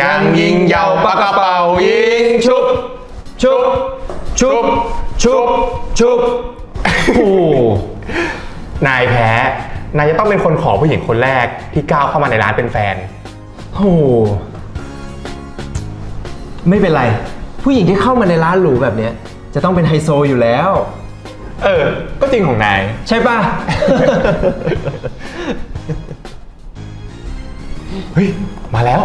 ยังยิงยาวปากกระเป๋ายิงชุบ ชุบ ชุบ ชุบ ชุบโอ้นายแพ้ นายจะต้องเป็นคนขอผู้หญิงคนแรกที่ก้าวเข้ามาในร้านเป็นแฟนโหไม่เป็นไร ผู้หญิงที่เข้ามาในร้านหรูแบบเนี้ย จะต้องเป็นไฮโซอยู่แล้ว เออ ก็จริงของนาย ใช่ป่ะ เฮ้ย มาแล้ว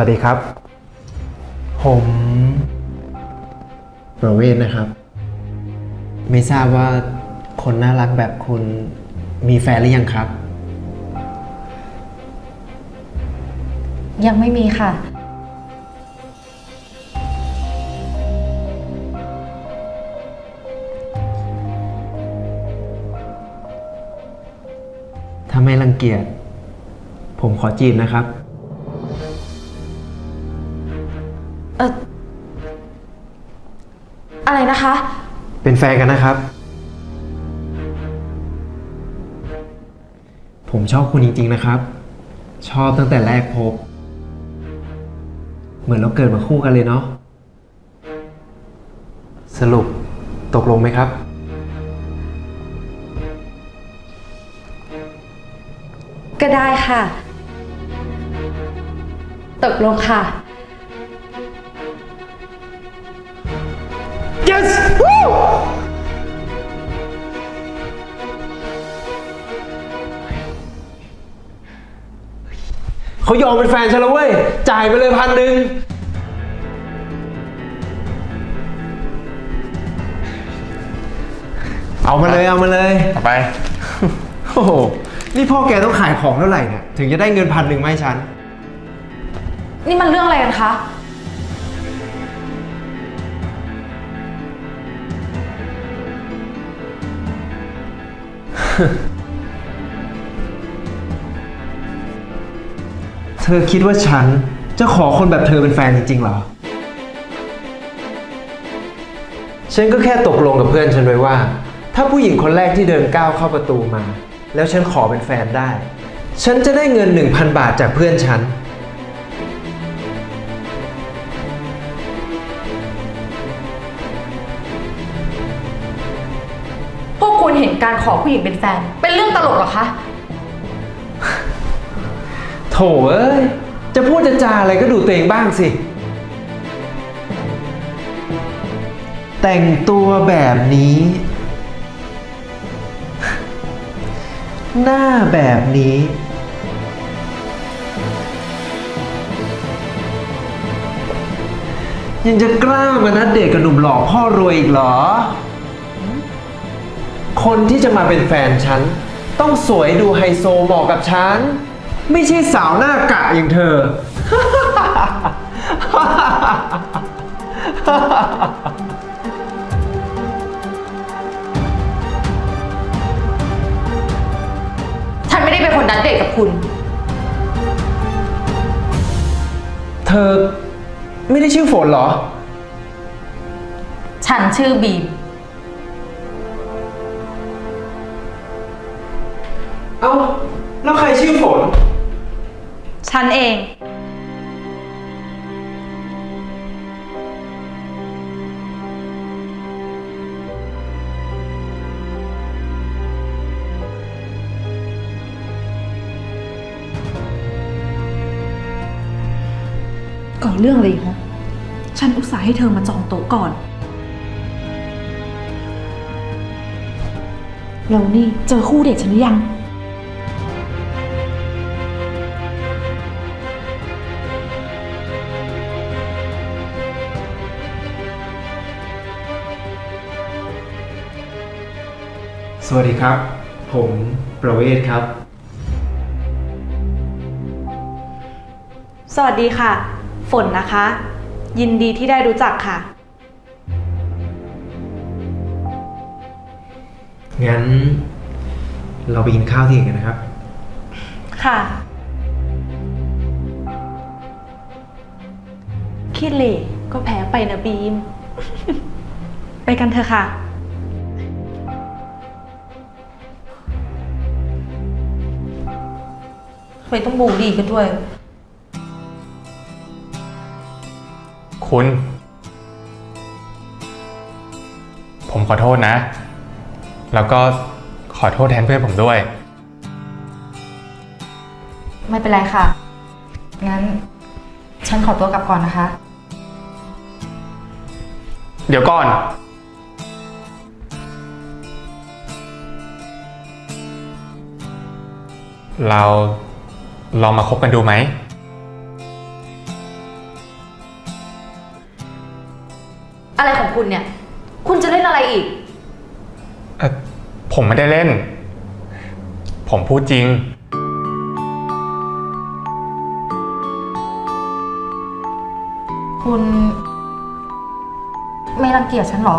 วัสดีครับ ผมประเวศนะครับ ไม่ทราบว่าคนน่ารักแบบคุณมีแฟนหรือยังครับ ยังไม่มีค่ะ ถ้าไม่รังเกียจผมขอจีบนะครับ เอออะไรนะคะ เป็นแฟนกันนะครับ ผมชอบคุณจริงๆนะครับ ชอบตั้งแต่แรกพบ เหมือนเราเกิดมาคู่กันเลยเนาะ สรุปตกลงไหมครับ ก็ได้ค่ะ ตกลงค่ะ yes เขายอมเป็นแฟนฉันแล้วเว้ย จ่ายไปเลยพันหนึ่ง เอามาเลยเอามาเลยต่อไป โอ้โห นี่พ่อแกต้องขายของเท่าไหร่เนี่ย ถึงจะได้เงินพันหนึ่งมาให้ฉัน นี่มันเรื่องอะไรกันคะ เธอคิดว่าฉันจะขอคนแบบเธอเป็นแฟนจริงๆเหรอ ฉันก็แค่ตกลงกับเพื่อนฉันไว้ว่า ถ้าผู้หญิงคนแรกที่เดินก้าวเข้าประตูมา แล้วฉันขอเป็นแฟนได้ ฉันจะได้เงิน 1,000 บาทจากเพื่อนฉัน การขอผู้หญิงเป็นแฟน เป็นเรื่องตลกเหรอคะ โถเอ้ย จะพูดจะจาอะไรก็ดูตัวเองบ้างสิ แต่งตัวแบบนี้ หน้าแบบนี้ ยังจะกล้ามานัดเดทกับหนุ่มหล่อพ่อรวยอีกเหรอ คนที่จะมาเป็นแฟนฉัน ต้องสวยดูไฮโซเหมาะกับฉัน ไม่ใช่สาวหน้ากะอย่างเธอ ฉันไม่ได้เป็นคนนัดเดทกับคุณ เธอไม่ได้ชื่อฝนเหรอ ฉันชื่อบีม ฉันเอง ก่อเรื่องอะไรอีกฮะ ฉันอุตส่าห์ให้เธอมาจองโต๊ะก่อน แล้วนี่เจอคู่เด็กฉันหรือยัง สวัสดีครับ ผมประเวศครับ สวัสดีค่ะ ฝนนะคะ ยินดีที่ได้รู้จักค่ะ งั้นเราไปกินข้าวที่อื่นกันนะครับ ค่ะ คิดเหล่ก็แพ้ไปนะบีม ไปกันเถอะค่ะ ทำไมต้องบูลลี่กันด้วย คุณ ผมขอโทษนะ แล้วก็ขอโทษแทนเพื่อนผมด้วย ไม่เป็นไรค่ะ งั้น ฉันขอตัวกลับก่อนนะคะ เดี๋ยวก่อน เรา ลองมาคบกันดูไหม อะไรของคุณเนี่ย คุณจะเล่นอะไรอีก เอ่อผมไม่ได้เล่น ผมพูดจริง คุณ ไม่รังเกียจฉันเหรอ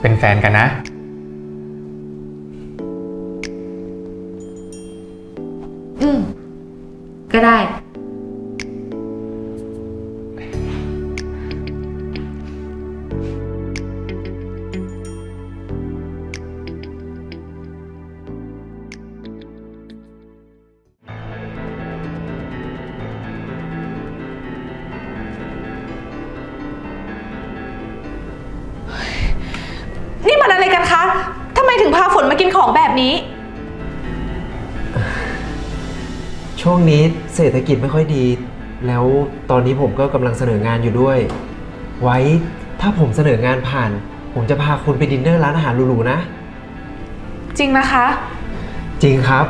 เป็นแฟนกันนะ ช่วงนี้เศรษฐกิจไม่ค่อยดี แล้วตอนนี้ผมก็กำลังเสนองานอยู่ด้วย ไว้ถ้าผมเสนองานผ่าน ผมจะพาคุณไปดินเนอร์ร้านอาหารหรูๆนะ จริงนะคะ จริงครับ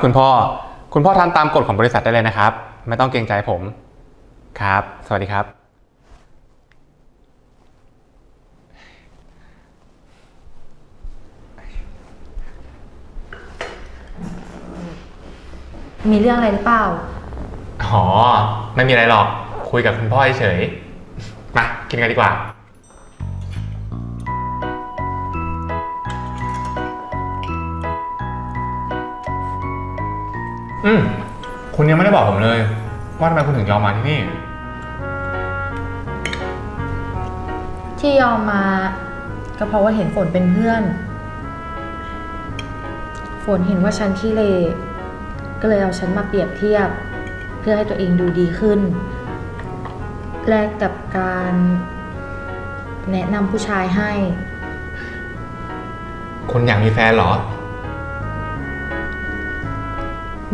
ครับคุณพ่อ คุณพ่อทำตามกฎของบริษัทได้เลยนะครับ ไม่ต้องเกรงใจผม ครับ สวัสดีครับ มีเรื่องอะไรหรือเปล่า อ๋อ ไม่มีอะไรหรอก คุยกับคุณพ่อเฉยๆมา กินกันดีกว่า อืมคุณยังไม่ได้บอกผมเลย ว่าทำไมคุณถึงยอมมาที่นี่ ที่ยอมมาก็เพราะว่าเห็นฝนเป็นเพื่อน ฝนเห็นว่าฉันขี้เลก็เลยเอาฉันมาเปรียบเทียบ เพื่อให้ตัวเองดูดีขึ้น แลกกับการแนะนำผู้ชายให้ คุณอยากมีแฟนเหรอ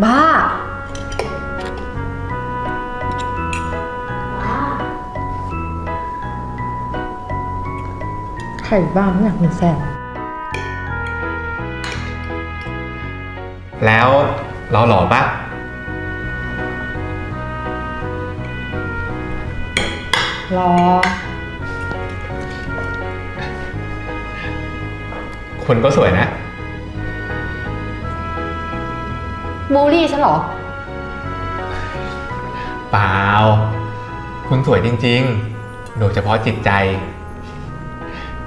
บ้าใครบ้างไม่อยากมีแฟนแล้วเราหล่อปะรอ คุณก็สวยนะ บูลลี่ฉันเหรอ เปล่า คุณสวยจริง ๆ โดยเฉพาะจิตใจ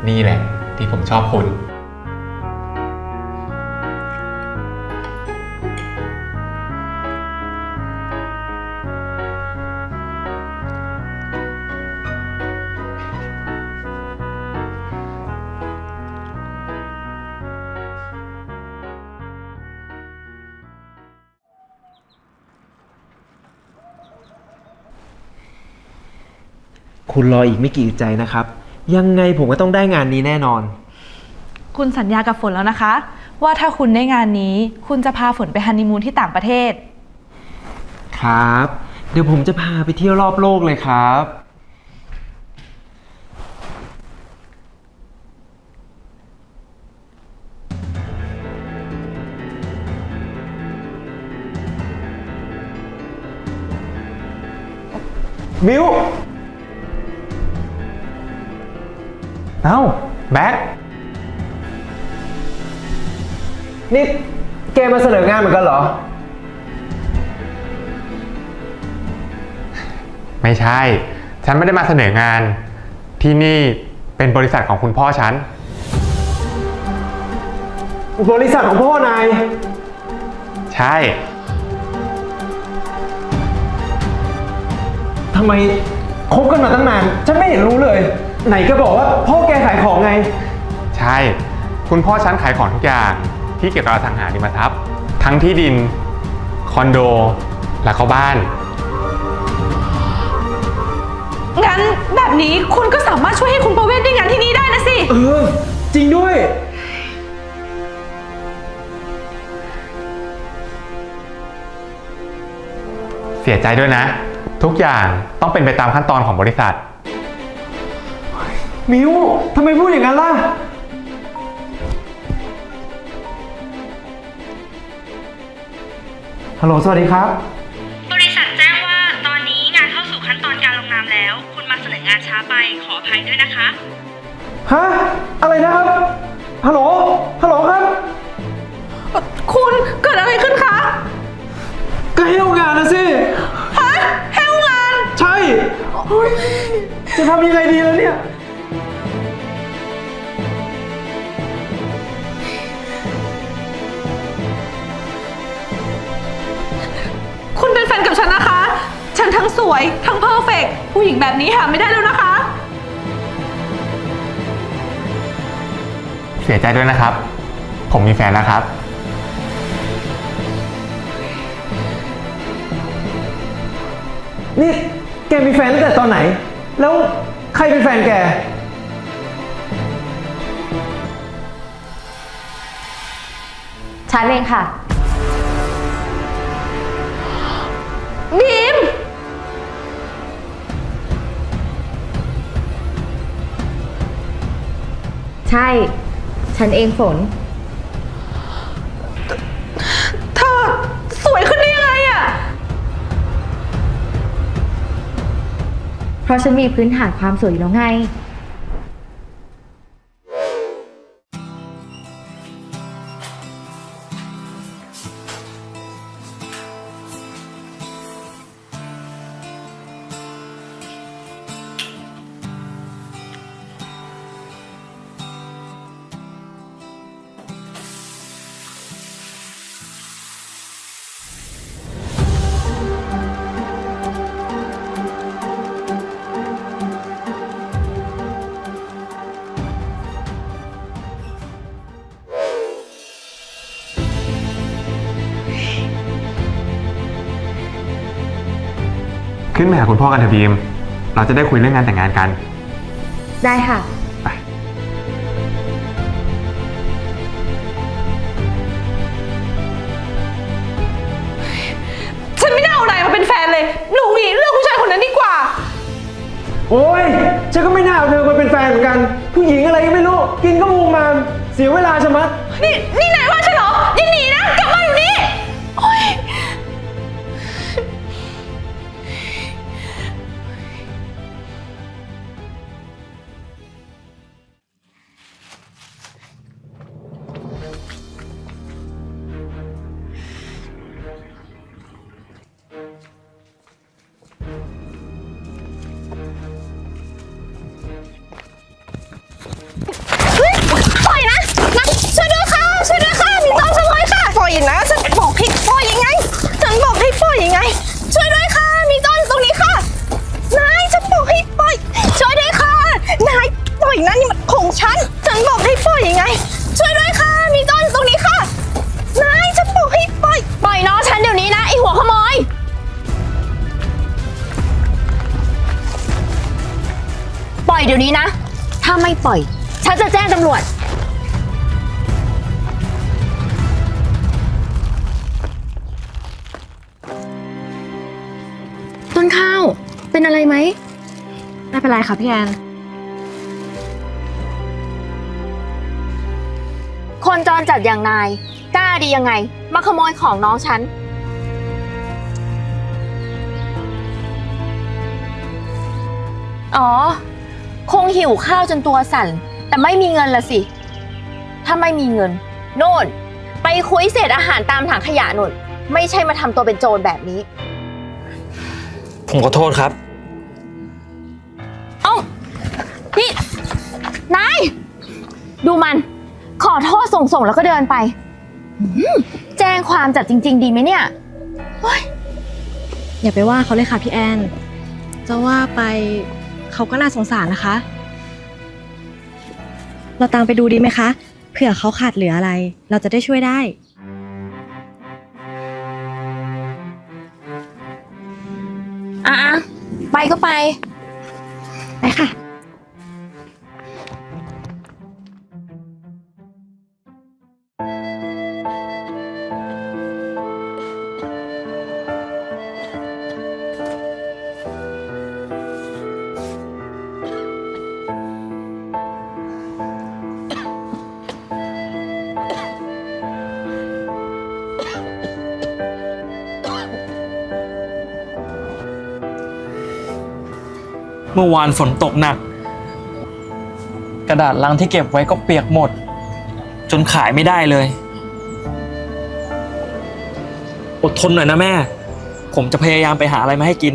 นี่แหละที่ผมชอบคุณ คุณรออีกไม่กี่อึดใจนะครับ ยังไงผมก็ต้องได้งานนี้แน่นอน คุณสัญญากับฝนแล้วนะคะ ว่าถ้าคุณได้งานนี้ คุณจะพาฝนไปฮันนีมูนที่ต่างประเทศ ครับ เดี๋ยวผมจะพาไปเที่ยวรอบโลกเลยครับ มิว เอ้าแบ็คนี่แกมาเสนองานเหมือนกันเหรอ ไม่ใช่ ฉันไม่ได้มาเสนองาน ที่นี่เป็นบริษัทของคุณพ่อฉัน บริษัทของพ่อนาย ใช่ ทำไมคบกันมาตั้งนาน ฉันไม่เห็นรู้เลย ไหนก็บอกว่าพ่อแกขายของไง ใช่ คุณพ่อฉันขายของทุกอย่างที่เกี่ยวกับอสังหาริมทรัพย์ ทั้งที่ดิน คอนโด และก็บ้าน งั้นแบบนี้คุณก็สามารถช่วยให้คุณประเวศได้งานที่นี่ได้นะสิ เออ จริงด้วย เสียใจด้วยนะ ทุกอย่างต้องเป็นไปตามขั้นตอนของบริษัท มิวทำไมพูดอย่างนั้นล่ะ ฮัลโหล สวัสดีครับ บริษัทแจ้งว่าตอนนี้งานเข้าสู่ขั้นตอนการลงนามแล้ว คุณมาเสนองานช้าไปขออภัยด้วยนะคะ ฮะ อะไรนะครับ ฮัลโหล ฮัลโหลครับ คุณเกิดอะไรขึ้นคะก็ให้เอางานนะสิ ฮะแฮวงาน ใช่โอ๊ยจะทำยังไงดีแล้วเนี่ย ทั้งสวย ทั้งเพอร์เฟกผู้หญิงแบบนี้หาไม่ได้แล้วนะคะ เสียใจด้วยนะครับ ผมมีแฟนแล้วครับ นี่แกมีแฟนตั้งแต่ตอนไหน แล้วใครเป็นแฟนแก ฉันเองค่ะ บีม ใช่ ฉันเองฝน เธอสวยขึ้นได้ยังไงอะเพราะฉันมีพื้นฐานความสวยอยู่แล้วไง คุณพ่อกันเถอะบีม เราจะได้คุยเรื่องงานแต่งงานกัน ได้ค่ะ ไป ฉันไม่ได้เอานายมาเป็นแฟนเลย หนูมีเรื่องผู้ชายคนนั้นดีกว่า โอ้ยฉันก็ไม่น่าเอาเธอมาเป็นแฟนเหมือนกัน ผู้หญิงอะไรก็ไม่รู้ กินก็มูมามเสียเวลาชะมัด นี่ นี่นา ปล่อย ฉันจะแจ้งตำรวจ ต้นข้าว เป็นอะไรไหม ไม่เป็นไรค่ะพี่แอน คนจรจัดอย่างนาย กล้าดียังไง มาขโมยของน้องฉัน อ๋อคง หิวข้าวจนตัวสั่น แต่ไม่มีเงินละสิ ถ้าไม่มีเงิน โน่น ไปคุยเศษอาหารตามถังขยะนุ่น ไม่ใช่มาทำตัวเป็นโจรแบบนี้ ผมขอโทษครับ เอ้านี่ นาย ดูมัน ขอโทษส่งๆแล้วก็เดินไปหืมแจ้งความจัดจริง ๆ ดีไหมเนี่ย อย่าไปว่าเขาเลยค่ะพี่แอน จะว่าไปเขาก็น่าสงสารนะคะ เราตามไปดูดีไหมคะ เผื่อเขาขาดเหลืออะไร เราจะได้ช่วยได้ อะๆไปก็ไป ไปค่ะ มื่อวานฝนตกหนัก กระดาษลังที่เก็บไว้ก็เปียกหมด จนขายไม่ได้เลย อดทนหน่อยนะแม่ ผมจะพยายามไปหาอะไรมาให้กิน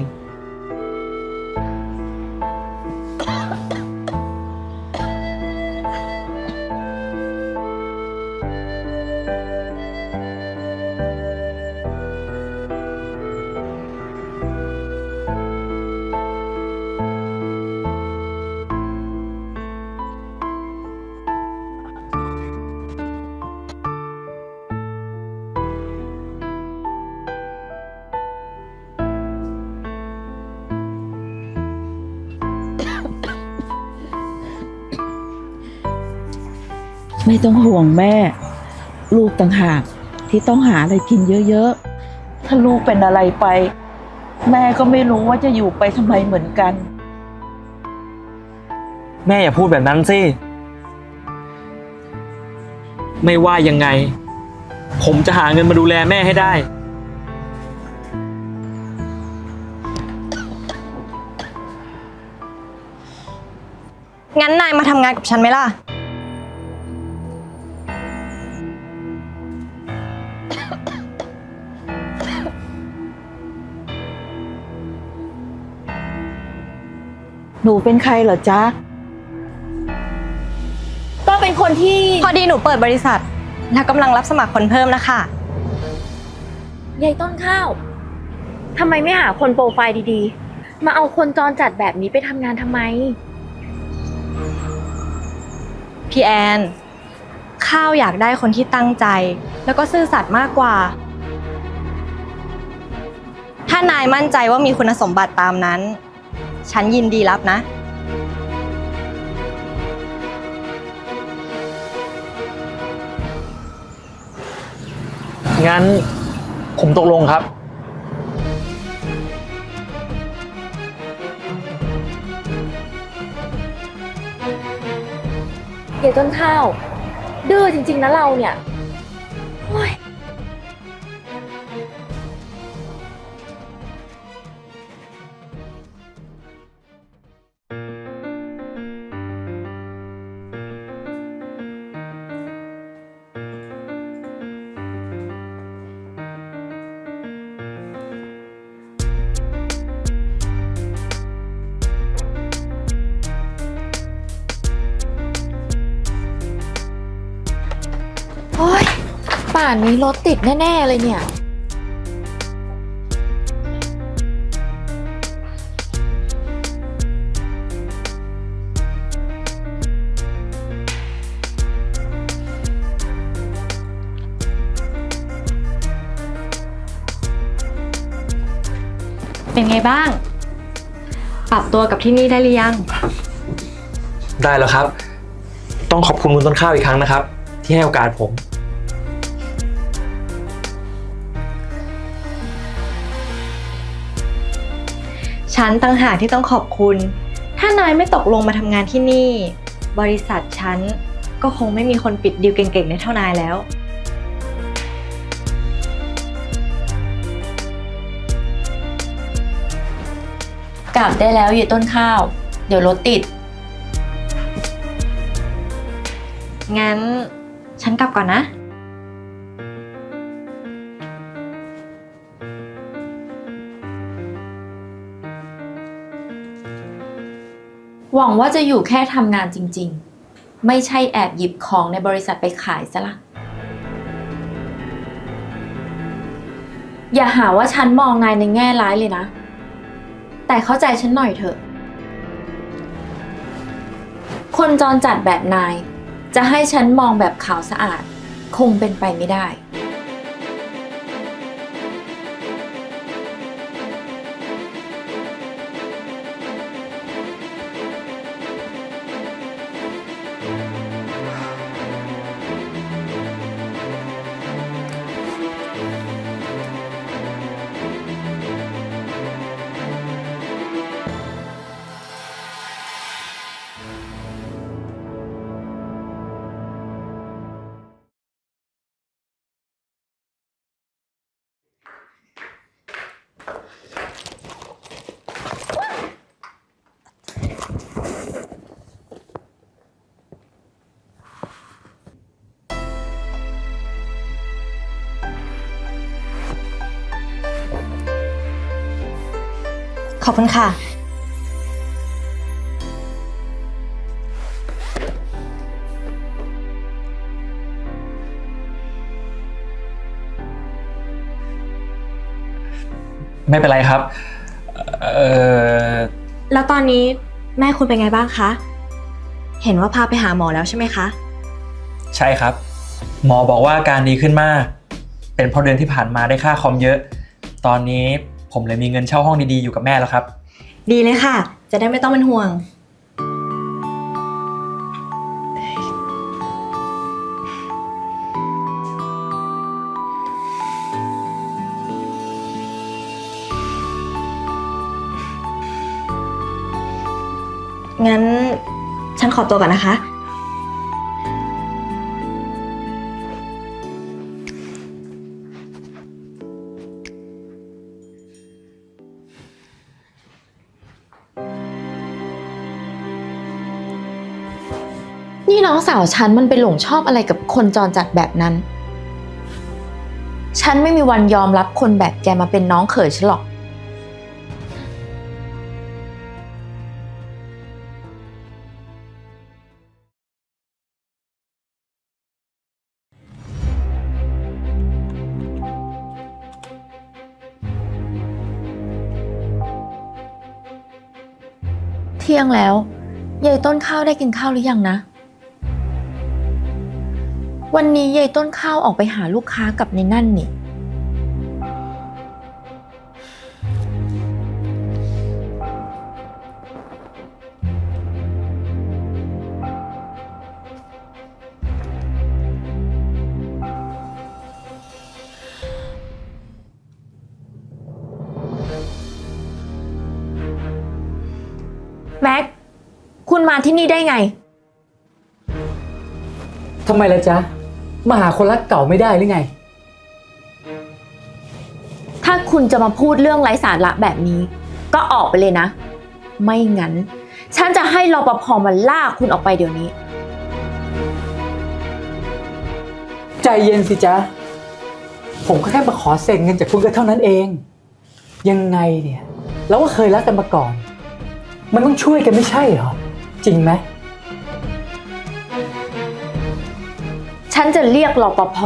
ต้องห่วงแม่ ลูกต่างหากที่ต้องหาอะไรกินเยอะๆ ถ้าลูกเป็นอะไรไป แม่ก็ไม่รู้ว่าจะอยู่ไปทำไมเหมือนกัน แม่อย่าพูดแบบนั้นสิ ไม่ว่ายังไง ผมจะหาเงินมาดูแลแม่ให้ได้ งั้นนายมาทำงานกับฉันไหมล่ะ หนูเป็นใครเหรอจ๊ะ ก็เป็นคนที่พอดีหนูเปิดบริษัท และกำลังรับสมัครคนเพิ่มนะคะ ยายต้นข้าวทำไมไม่หาคนโปรไฟล์ดีๆ มาเอาคนจรจัดแบบนี้ไปทำงานทำไม พี่แอน ข้าวอยากได้คนที่ตั้งใจ แล้วก็ซื่อสัตย์มากกว่า ถ้านายมั่นใจว่ามีคุณสมบัติตามนั้น ฉันยินดีรับนะ งั้นผมตกลงครับเกียต้นข้าว ดื้อจริงๆนะเราเนี่ยานนี้รถติดแน่ ๆ เลยเนี่ย เป็นไงบ้าง ปรับตัวกับที่นี่ได้หรือยัง ได้แล้วครับ ต้องขอบคุณคุณต้นข้าวอีกครั้งนะครับ ที่ให้โอกาสผม ฉันต่างหากที่ต้องขอบคุณ ถ้านายไม่ตกลงมาทำงานที่นี่ บริษัทฉันก็คงไม่มีคนปิดดีลเก่งๆในเท่านายแล้ว กลับได้แล้วอยู่ต้นข้าว เดี๋ยวรถติด งั้น ฉันกลับก่อนนะ หวังว่าจะอยู่แค่ทำงานจริงๆ ไม่ใช่แอบหยิบของในบริษัทไปขายซะละอย่าหาว่าฉันมองนายในแง่ร้ายเลยนะ แต่เข้าใจฉันหน่อยเถอะ คนจรจัดแบบนาย จะให้ฉันมองแบบขาวสะอาด คงเป็นไปไม่ได้ ขอบคุณค่ะ ไม่เป็นไรครับ เออแล้วตอนนี้แม่คุณเป็นไงบ้างคะ เห็นว่าพาไปหาหมอแล้วใช่ไหมคะ ใช่ครับ หมอบอกว่าอาการดีขึ้นมาก เป็นเพราะเดือนที่ผ่านมาได้ค่าคอมเยอะ ตอนนี้ ผมเลยมีเงินเช่าห้องดีๆอยู่กับแม่แล้วครับ ดีเลยค่ะ จะได้ไม่ต้องเป็นห่วง งั้นฉันขอตัวก่อนนะคะ นี่น้องสาวฉันมันไปหลงชอบอะไรกับคนจรจัดแบบนั้น ฉันไม่มีวันยอมรับคนแบบแกมาเป็นน้องเขยฉันหรอก เที่ยงแล้วยายต้นข้าวได้กินข้าวหรือยังนะ วันนี้ยายต้นข้าวออกไปหาลูกค้ากับในนั่นนี่ แม็ก คุณมาที่นี่ได้ไง ทำไมล่ะจ๊ะ มาหาคนรักเก่าไม่ได้หรือไง ถ้าคุณจะมาพูดเรื่องไร้สาระแบบนี้ ก็ออกไปเลยนะ ไม่งั้น ฉันจะให้รปภมาลากคุณออกไปเดี๋ยวนี้ ใจเย็นสิจ๊ะ ผมก็แค่มาขอเซ็นเงินจากคุณก็เท่านั้นเอง ยังไงเนี่ย เราก็เคยรักกันมาก่อน มันต้องช่วยกันไม่ใช่เหรอ จริงไหม ฉันจะเรียกรปภ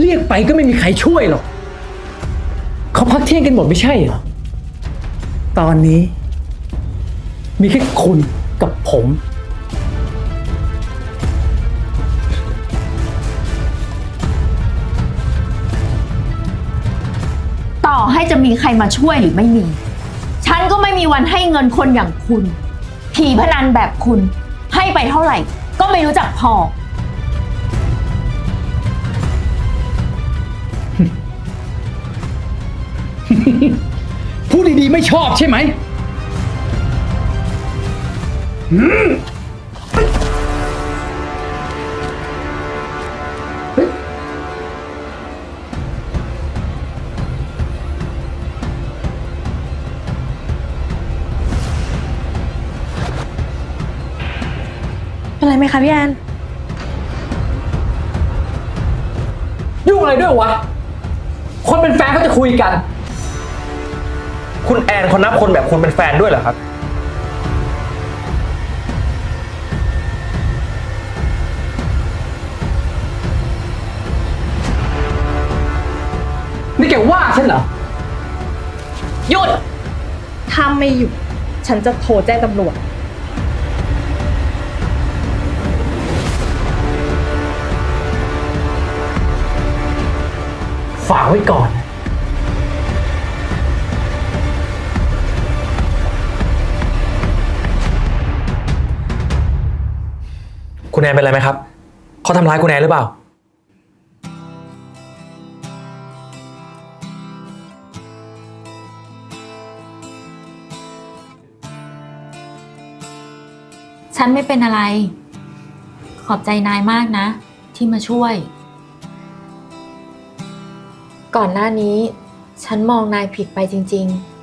เรียกไปก็ไม่มีใครช่วยหรอก เขาพักเที่ยงกันหมดไม่ใช่เหรอ ตอนนี้ มีแค่คุณกับผม ต่อให้จะมีใครมาช่วยหรือไม่มี ฉันก็ไม่มีวันให้เงินคนอย่างคุณ ผีพนันแบบคุณ ให้ไปเท่าไหร่ ก็ไม่รู้จักพอ พูดดีๆไม่ชอบใช่ไหม ไหมคะพี่แอน ยุ่งอะไรด้วยวะ คนเป็นแฟนเขาจะคุยกัน คุณแอนเขานับคนแบบคุณเป็นแฟนด้วยเหรอครับ นี่แกว่าฉันเหรอ หยุด ถ้าไม่หยุดฉันจะโทรแจ้งตำรวจ ฝากไว้ก่อน คุณแอนเป็นอะไรไหมครับ เขาทำร้ายคุณแอนหรือเปล่า ฉันไม่เป็นอะไร ขอบใจนายมากนะ ที่มาช่วย ก่อนหน้านี้ ฉันมองนายผิดไปจริง ๆ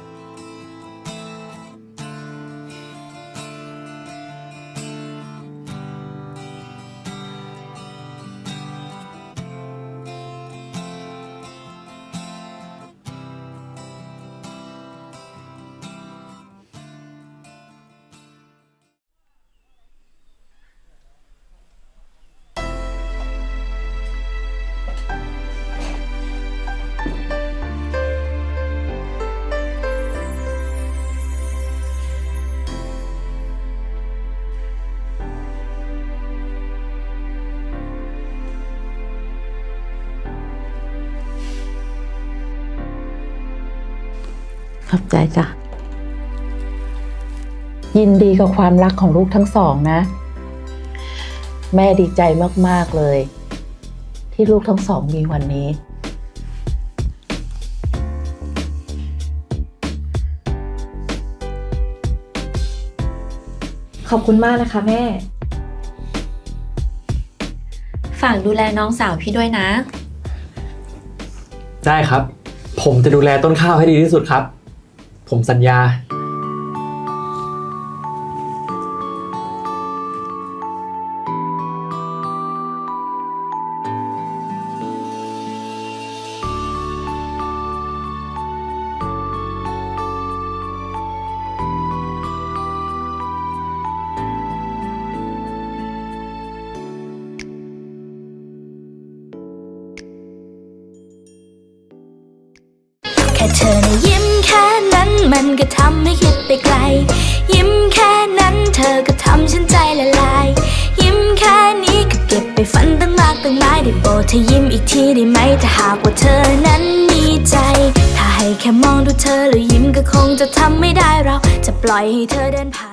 ขอบใจจ้ะ ยินดีกับความรักของลูกทั้งสองนะ แม่ดีใจมาก ๆ เลย ที่ลูกทั้งสองมีวันนี้ ขอบคุณมากนะคะแม่ ฝากดูแลน้องสาวพี่ด้วยนะ ได้ครับ ผมจะดูแลต้นข้าวให้ดีที่สุดครับ ผมสัญญา ล่อยให้เธอเดินผ่าน